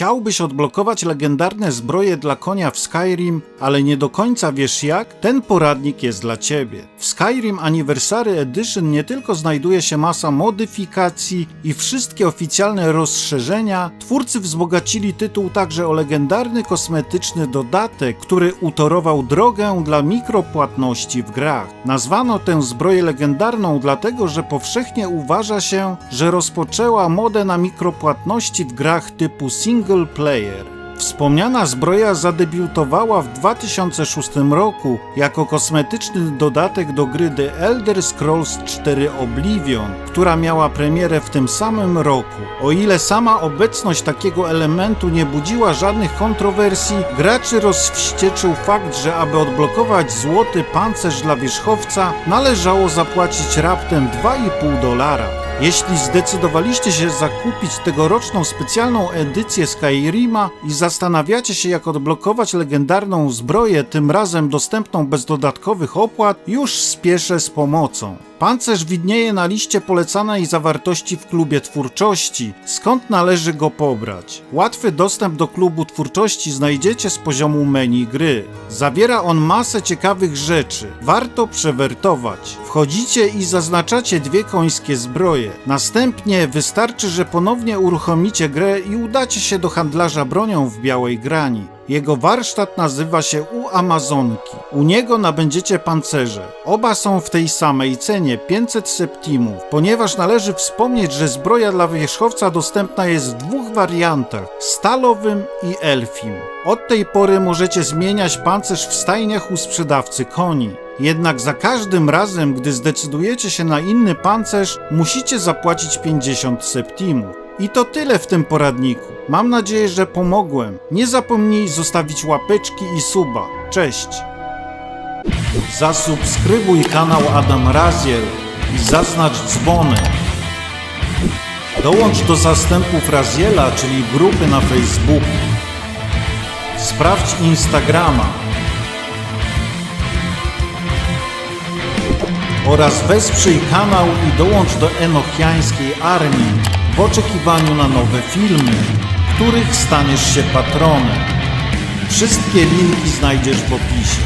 Chciałbyś odblokować legendarne zbroje dla konia w Skyrim, ale nie do końca wiesz jak? Ten poradnik jest dla Ciebie. W Skyrim Anniversary Edition nie tylko znajduje się masa modyfikacji i wszystkie oficjalne rozszerzenia, twórcy wzbogacili tytuł także o legendarny kosmetyczny dodatek, który utorował drogę dla mikropłatności w grach. Nazwano tę zbroję legendarną dlatego, że powszechnie uważa się, że rozpoczęła modę na mikropłatności w grach typu single player. Wspomniana zbroja zadebiutowała w 2006 roku jako kosmetyczny dodatek do gry The Elder Scrolls 4 Oblivion, która miała premierę w tym samym roku. O ile sama obecność takiego elementu nie budziła żadnych kontrowersji, graczy rozwścieczył fakt, że aby odblokować złoty pancerz dla wierzchowca, należało zapłacić raptem 2,5 dolara. Jeśli zdecydowaliście się zakupić tegoroczną specjalną edycję Skyrima i zastanawiacie się jak odblokować legendarną zbroję, tym razem dostępną bez dodatkowych opłat, już spieszę z pomocą. Pancerz widnieje na liście polecanej zawartości w klubie twórczości, skąd należy go pobrać. Łatwy dostęp do klubu twórczości znajdziecie z poziomu menu gry. Zawiera on masę ciekawych rzeczy, warto przewertować. Wchodzicie i zaznaczacie dwie końskie zbroje. Następnie wystarczy, że ponownie uruchomicie grę i udacie się do handlarza bronią w Białej Grani. Jego warsztat nazywa się U Amazonki. U niego nabędziecie pancerze. Oba są w tej samej cenie 500 septimów, ponieważ należy wspomnieć, że zbroja dla wierzchowca dostępna jest w dwóch wariantach stalowym i elfim. Od tej pory możecie zmieniać pancerz w stajniach u sprzedawcy koni. Jednak za każdym razem, gdy zdecydujecie się na inny pancerz, musicie zapłacić 50 septimów. I to tyle w tym poradniku. Mam nadzieję, że pomogłem. Nie zapomnij zostawić łapeczki i suba. Cześć! Zasubskrybuj kanał Adam Raziel i zaznacz dzwonek. Dołącz do zastępów Raziela, czyli grupy na Facebooku. Sprawdź Instagrama. Oraz wesprzyj kanał i dołącz do Enochiańskiej Armii w oczekiwaniu na nowe filmy, których staniesz się patronem. Wszystkie linki znajdziesz w opisie.